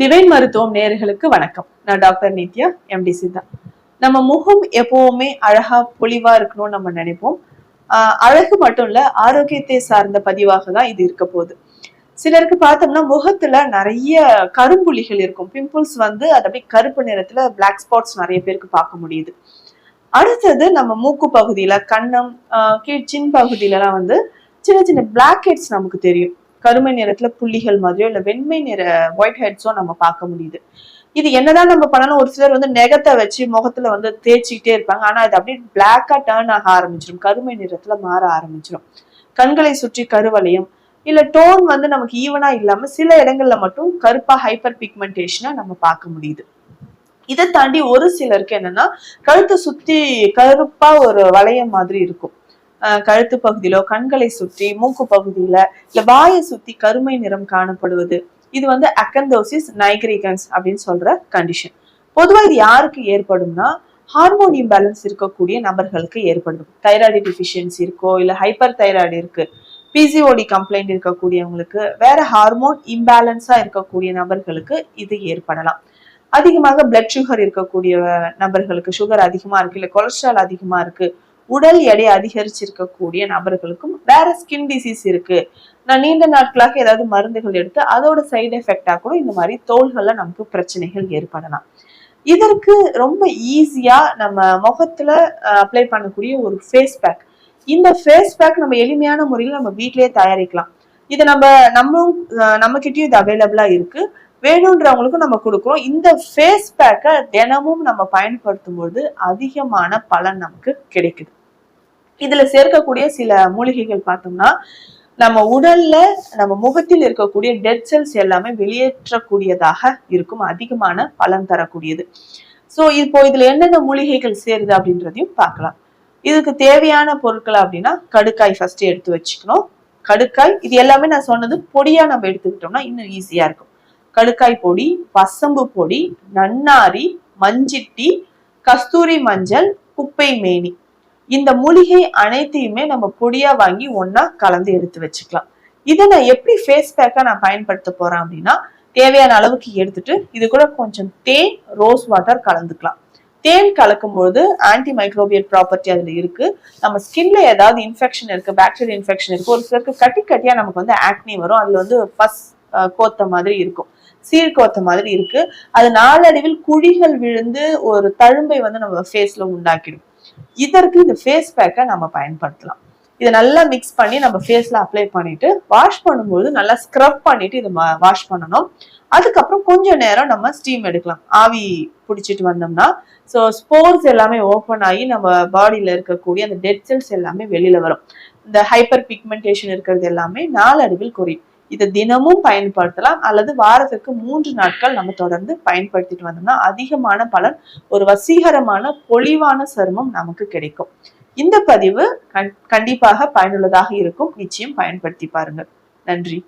Divine மருத்துவம் நேயர்களுக்கு வணக்கம். நான் டாக்டர் நித்யா எம்டி சித்தா. நம்ம முகம் எப்பவுமே அழகா பொலிவா இருக்கணும்னு நம்ம நினைப்போம். அழகு மட்டும் இல்ல ஆரோக்கியத்தை சார்ந்த பதிவாக தான் இது இருக்க போகுது. சிலருக்கு பார்த்தோம்னா முகத்துல நிறைய கரும்புள்ளிகள் இருக்கும். பிம்பிள்ஸ் வந்து அது அப்படியே கருப்பு நிறத்துல பிளாக் ஸ்பாட்ஸ் நிறைய பேருக்கு பார்க்க முடியுது. அடுத்தது நம்ம மூக்கு பகுதியில கண்ணம் கீழ் சின் பகுதியிலலாம் வந்து சின்ன சின்ன பிளாக் ஹெட்ஸ் நமக்கு தெரியும். கருமை நிறத்துல புள்ளிகள் மாதிரியோ இல்ல வெண்மை நிற ஒயிட் ஹெட்ஸோ நம்ம பார்க்க முடியுது. இது என்னதான் நம்ம பண்ணாலும் ஒரு சிலர் வந்து நெகத்தை வச்சு முகத்துல வந்து தேய்ச்சிக்கிட்டே இருப்பாங்க. ஆனா அது அப்படியே பிளாக்கா டேர்ன் ஆக ஆரம்பிச்சிடும் கருமை நிறத்துல மாற ஆரம்பிச்சிடும் கண்களை சுற்றி கருவளையம் இல்ல டோன் வந்து நமக்கு ஈவனா இல்லாம சில இடங்கள்ல மட்டும் கருப்பா ஹைப்பர் பிக்மெண்டேஷனா நம்ம பார்க்க முடியுது. இதை தாண்டி ஒரு சிலருக்கு என்னன்னா கழுத்தை சுத்தி கருப்பா ஒரு வளையம் மாதிரி இருக்கும். கழுத்து பகுதியிலோ கண்களை சுற்றி மூக்கு பகுதியில இல்ல வாயை சுத்தி கருமை நிறம் காணப்படுவது. இது வந்து அக்கந்தோசிஸ் நைக்ரிகன்ஸ் அப்படின்னு சொல்ற கண்டிஷன் பொதுவா இது யாருக்கு ஏற்படும்னா ஹார்மோன் இம்பேலன்ஸ் இருக்கக்கூடிய நபர்களுக்கு ஏற்படும். தைராய்டு டிஃபிஷியன்சி இருக்கோ இல்ல ஹைப்பர் தைராய்டு இருக்கு பிசிஓடி கம்ப்ளைண்ட் இருக்கக்கூடியவங்களுக்கு வேற ஹார்மோன் இம்பேலன்ஸா இருக்கக்கூடிய நபர்களுக்கு இது ஏற்படலாம். அதிகமாக பிளட் சுகர் இருக்கக்கூடிய நபர்களுக்கு சுகர் அதிகமா இருக்கு இல்ல கொலஸ்ட்ரால் அதிகமா இருக்கு. உடல் எடை அதிகரிச்சிருக்கக்கூடிய நபர்களுக்கும் வேற ஸ்கின் டிசீஸ் இருக்கு. நான் நீண்ட நாட்களாக ஏதாவது மருந்துகள் எடுத்து அதோட சைடு எஃபெக்டா கூட இந்த மாதிரி தோள்கள்ல நமக்கு பிரச்சனைகள் ஏற்படலாம். இதற்கு ரொம்ப ஈஸியா நம்ம முகத்துல அப்ளை பண்ணக்கூடிய ஒரு ஃபேஸ் பேக் இந்த ஃபேஸ் பேக் நம்ம எளிமையான முறையில் நம்ம வீட்டிலேயே தயாரிக்கலாம். இது நம்ம நம்மளும் நம்ம கிட்டயும் இது அவைலபிளா இருக்கு. வேணுன்றவங்களுக்கும் நம்ம கொடுக்குறோம். இந்த ஃபேஸ் பேக்கை தினமும் நம்ம பயன்படுத்தும் பொழுது அதிகமான பலன் நமக்கு கிடைக்குது. இதுல சேர்க்கக்கூடிய சில மூலிகைகள் பார்த்தோம்னா நம்ம உடல்ல நம்ம முகத்தில் இருக்கக்கூடிய டெட் செல்ஸ் எல்லாமே வெளியேற்றக்கூடியதாக இருக்கும். அதிகமான பலன் தரக்கூடியது. ஸோ இப்போ இதுல என்னென்ன மூலிகைகள் சேருது அப்படின்றதையும் பார்க்கலாம். இதுக்கு தேவையான பொருட்கள் அப்படின்னா கடுக்காய் ஃபர்ஸ்ட் எடுத்து வச்சுக்கணும். கடுக்காய் இது எல்லாமே நான் சொன்னது பொடியா நம்ம எடுத்துக்கிட்டோம்னா இன்னும் ஈஸியா இருக்கும். கடுக்காய் பொடி பசம்பு பொடி நன்னாரி மஞ்சிட்டி கஸ்தூரி மஞ்சள் குப்பை மேனி. இந்த மூலிகை அனைத்தையுமே நம்ம பொடியா வாங்கி ஒன்னா கலந்து எடுத்து வச்சுக்கலாம். இதை நான் எப்படி ஃபேஸ் பேக்கா நான் பயன்படுத்த போறேன் அப்படின்னா தேவையான அளவுக்கு எடுத்துட்டு இது கூட கொஞ்சம் தேன் ரோஸ் வாட்டர் கலந்துக்கலாம். தேன் கலக்கும் பொழுது ஆன்டி மைக்ரோபியல் ப்ராப்பர்ட்டி அதுல இருக்கு. நம்ம ஸ்கின்ல ஏதாவது இன்ஃபெக்ஷன் இருக்கு பாக்டீரியா இன்ஃபெக்ஷன் இருக்கு ஒரு சிலருக்கு கட்டி கட்டியா நமக்கு வந்து ஆக்னி வரும். அதுல வந்து ஃபர்ஸ்ட் கோத்த மாதிரி இருக்கும். சீர்கோத்த மாதிரி இருக்கு. அது நாளடைவில் குழிகள் விழுந்து ஒரு தழும்பை வந்து நம்ம ஃபேஸ்ல உண்டாக்கிடும். இதற்கு இந்த ஃபேஸ் பேக்கை நம்ம பயன்படுத்தலாம். இதை நல்லா மிக்ஸ் பண்ணி நம்ம ஃபேஸ்ல அப்ளை பண்ணிட்டு வாஷ் பண்ணும்போது நல்லா ஸ்க்ரப் பண்ணிட்டு இதை வாஷ் பண்ணணும். அதுக்கப்புறம் கொஞ்ச நேரம் நம்ம ஸ்டீம் எடுக்கலாம். ஆவி பிடிச்சிட்டு வந்தோம்னா ஸோ ஸ்போர்ஸ் எல்லாமே ஓப்பன் ஆகி நம்ம பாடியில இருக்கக்கூடிய அந்த டெட் செல்ஸ் எல்லாமே வெளியில வரும். இந்த ஹைப்பர் பிக்மெண்டேஷன் இருக்கிறது எல்லாமே நாளடைவில் குறையும். இதை தினமும் பயன்படுத்தலாம் அல்லது வாரத்திற்கு மூன்று நாட்கள் நம்ம தொடர்ந்து பயன்படுத்திட்டு வந்தோம்னா அதிகமான பலன் ஒரு வசீகரமான பொலிவான சருமம் நமக்கு கிடைக்கும். இந்த பதிவு கண்டிப்பாக பயனுள்ளதாக இருக்கும். நிச்சயம் பயன்படுத்தி பாருங்கள். நன்றி.